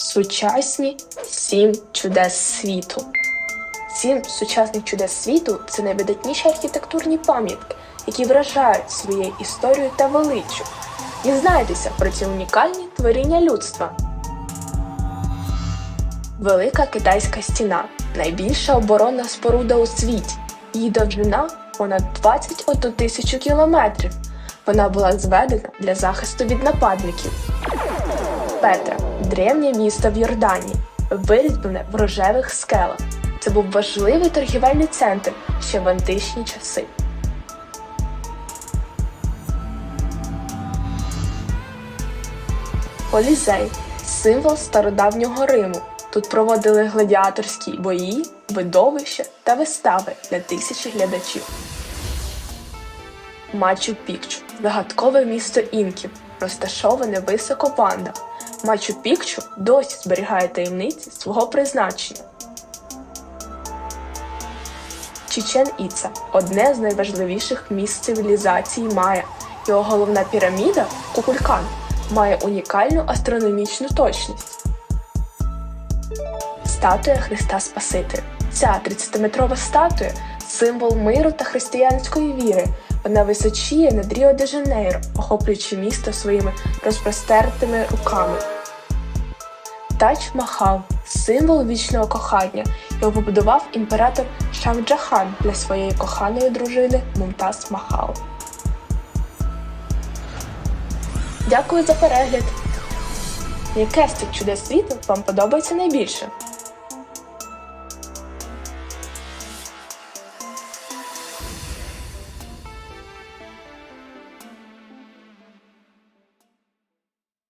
Сучасні сім чудес світу. Сім сучасних чудес світу це найвидатніші архітектурні пам'ятки, які вражають своєю історією та величчю. Дізнайтеся про ці унікальні творіння людства. Велика китайська стіна найбільша оборонна споруда у світі. Її довжина понад 21 тисячу кілометрів. Вона була зведена для захисту від нападників. Петра древнє місто в Йорданії, вирізблене в рожевих скелах. Це був важливий торгівельний центр ще в античні часи. Колізей символ стародавнього Риму. Тут проводили гладіаторські бої, видовища та вистави для тисячі глядачів. Мачу Пікчу загадкове місто інків, розташоване високо в Андах. Мачу Пікчу досі зберігає таємниці свого призначення. Чічен Іца одне з найважливіших місць цивілізації Майя. Його головна піраміда Кукулькан має унікальну астрономічну точність. Статуя Христа Спасителя. Ця 30-метрова статуя символ миру та християнської віри. Вона височіє над Ріо де Жанейро, охоплюючи місто своїми розпростертими руками. Тач Махал символ вічного кохання. Його побудував імператор Шахджахан для своєї коханої дружини Мумтаз Махал. Дякую за перегляд! Яке з цих чудес світу вам подобається найбільше?